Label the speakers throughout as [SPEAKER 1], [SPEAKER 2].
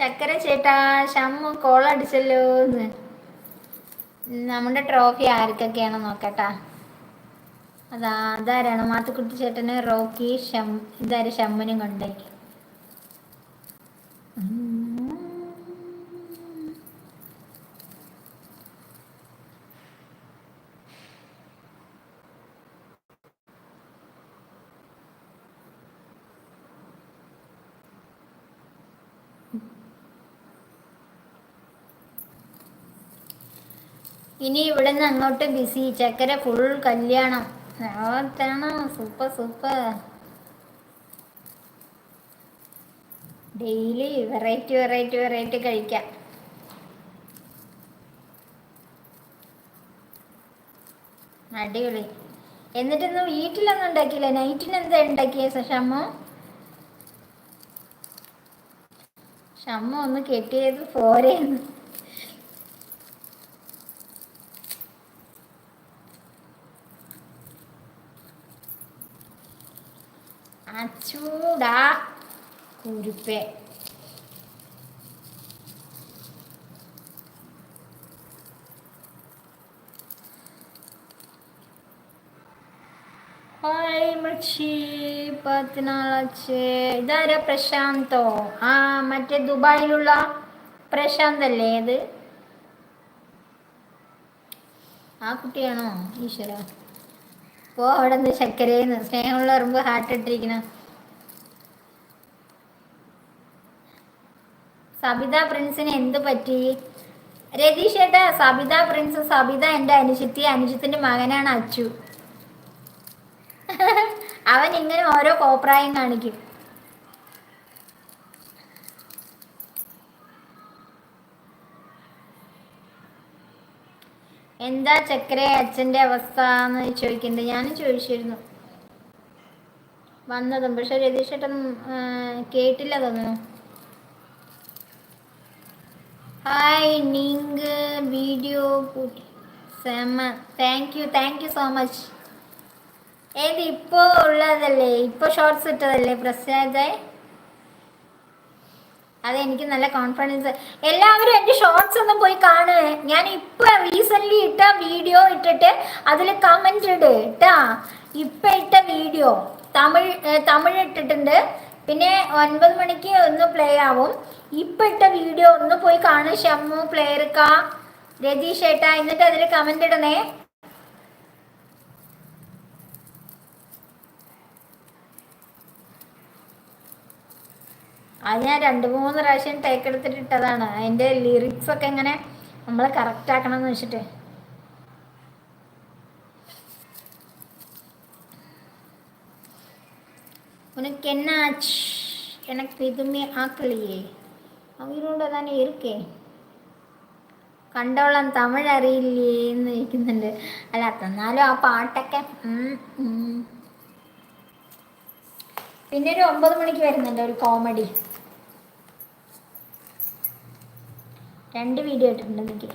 [SPEAKER 1] ചക്കര ചേട്ടാ ഷമ്മു കോളടിച്ചല്ലോ എന്ന്. നമ്മുടെ ട്രോഫി ആർക്കൊക്കെയാണ് നോക്കട്ടാ? അതാ അതാരാണ്? മാത്തുക്കുട്ടി ചേട്ടന് റോക്കി ഷം ഇതാര്? ഷമ്മനും കൊണ്ടേ ഇനി ഇവിടെ നിന്ന് അങ്ങോട്ട് ബിസി ചക്കര ഫുൾ കല്യാണം. Super super daily variety variety variety കഴിക്കാം. അടിപൊളി. എന്നിട്ടൊന്നും വീട്ടിലൊന്നും ഉണ്ടാക്കിയില്ല. നൈറ്റിന് എന്താ ഉണ്ടാക്കിയ ഷമ്മു ഷമ്മു ഒന്ന് കെട്ടിയത് പോരേന്ന്. അച്ചൂടാ. കുരുപ്പേ. ഇതാരാ പ്രശാന്തോ? ആ മറ്റേ ദുബായിലുള്ള പ്രശാന്ത് അല്ലേ ഇത് ആ കുട്ടിയാണോ? ഈശ്വര. പോ അവിടെ നിന്ന് ചക്കരയെന്ന് സ്നേഹമുള്ള പറയുമ്പോൾ ഹാർട്ട് ഇട്ടിരിക്കണ സബിത പ്രിൻസിന് എന്ത് പറ്റി? രതീഷ് ഏട്ടാ സബിത പ്രിൻസ് സബിത എന്റെ അനുജിത്തി അനുജിത്തിന്റെ മകനാണ് അച്ചു. അവൻ ഇങ്ങനെ ഓരോ കോപ്രായം കാണിക്കും. എന്താ ചക്കര അച്ഛന്റെ അവസ്ഥ എന്ന് ചോദിക്കുന്നുണ്ട്. ഞാനും ചോദിച്ചിരുന്നു. വന്നതും. പക്ഷെ രതീഷേട്ടൻ കേട്ടില്ല തോന്നുന്നു. ഹായ് നിങ് video സെമ thank you thank you so much ഏത് ഇപ്പോൾ ഉള്ളതല്ലേ? ഇപ്പോൾ ഷോർട്സ് ഇട്ടതല്ലേ? പ്രസാദേ അതെനിക്ക് നല്ല കോൺഫിഡൻസ് എല്ലാവരും എന്റെ ഷോർട്സ് ഒന്നും പോയി കാണുക ഞാൻ ഇപ്പൊ റീസെന്റ്ലി ഇട്ട വീഡിയോ ഇട്ടിട്ട് അതിൽ കമന്റ് ഇട് കേട്ടാ ഇപ്പം ഇട്ട വീഡിയോ തമിഴ് തമിഴ് ഇട്ടിട്ടുണ്ട്. പിന്നെ ഒൻപത് മണിക്ക് ഒന്ന് പ്ലേ ആവും. ഇപ്പം ഇട്ട വീഡിയോ ഒന്ന് പോയി കാണും ഷമ്മു പ്ലേർക്ക രതീഷ് ഏട്ടാ. എന്നിട്ട് അതിൽ കമന്റ് ഇടണേ. അത് ഞാൻ രണ്ട് മൂന്ന് പ്രാവശ്യം ടേക്ക് എടുത്തിട്ട് ഇട്ടതാണ് അതിൻ്റെ ലിറിക്സ് ഒക്കെ എങ്ങനെ നമ്മൾ കറക്റ്റ് ആക്കണം എന്ന് വെച്ചിട്ട് உனக்கு என்னாச்சு எனக்கு எதுவுமே ஆக்கலையே അവരോട് തന്നെ ഇരിക്കേ കണ്ടോളാം തമിഴ് അറിയില്ലേ എന്ന് ചോദിക്കുന്നുണ്ട് അല്ല എന്നാലും ആ പാട്ടൊക്കെ പിന്നെ ഒരു ഒമ്പത് മണിക്ക് വരുന്നുണ്ട് ഒരു കോമഡി രണ്ട് വീഡിയോ ഇട്ടിട്ടുണ്ട് എനിക്ക്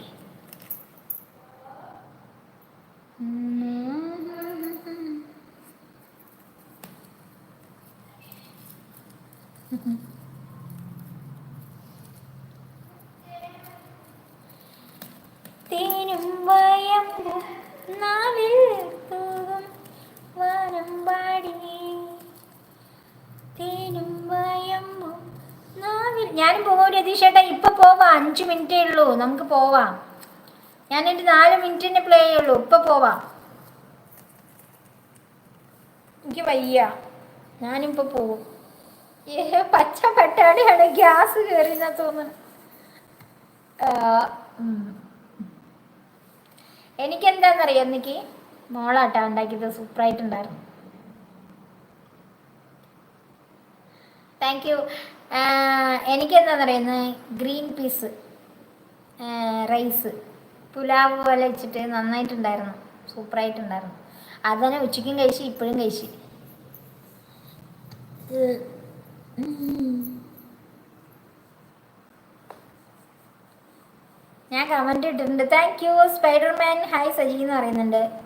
[SPEAKER 1] തേനും വയം നാവിൽ ഞാനും പോകും രതീഷേട്ടാ ഇപ്പൊ പോവാം. അഞ്ച് മിനിറ്റേ ഉള്ളൂ. നമുക്ക് പോവാം. ഞാൻ എന്റെ നാല് മിനിറ്റിന് പ്ലേ ചെയ്യുള്ളൂ. ഇപ്പൊ പോവാം. എനിക്ക് വയ്യ. ഞാനിപ്പോ പോവും. ഏ പച്ച പട്ടാളിയാണ് ഗ്യാസ് കയറിയെന്നാ തോന്നുന്നു. എനിക്ക് എനിക്കെന്താണെന്നറിയാം എനിക്ക് മോളാട്ടാ ഉണ്ടാക്കിയത്. സൂപ്പറായിട്ടുണ്ടായിരുന്നു. താങ്ക് യു എനിക്കെന്താണെന്നറിയുന്നത് ഗ്രീൻ പീസ്. റൈസ്. പുലാവ് പോലെ വെച്ചിട്ട് നന്നായിട്ടുണ്ടായിരുന്നു. സൂപ്പറായിട്ടുണ്ടായിരുന്നു. അത് തന്നെ ഉച്ചയ്ക്കും കഴിച്ച് ഇപ്പോഴും കഴിച്ച്. ഞാൻ കമന്റ് ഇട്ടിട്ടുണ്ട്. Thank you Spiderman hi Saji എന്ന് പറയുന്നുണ്ട്.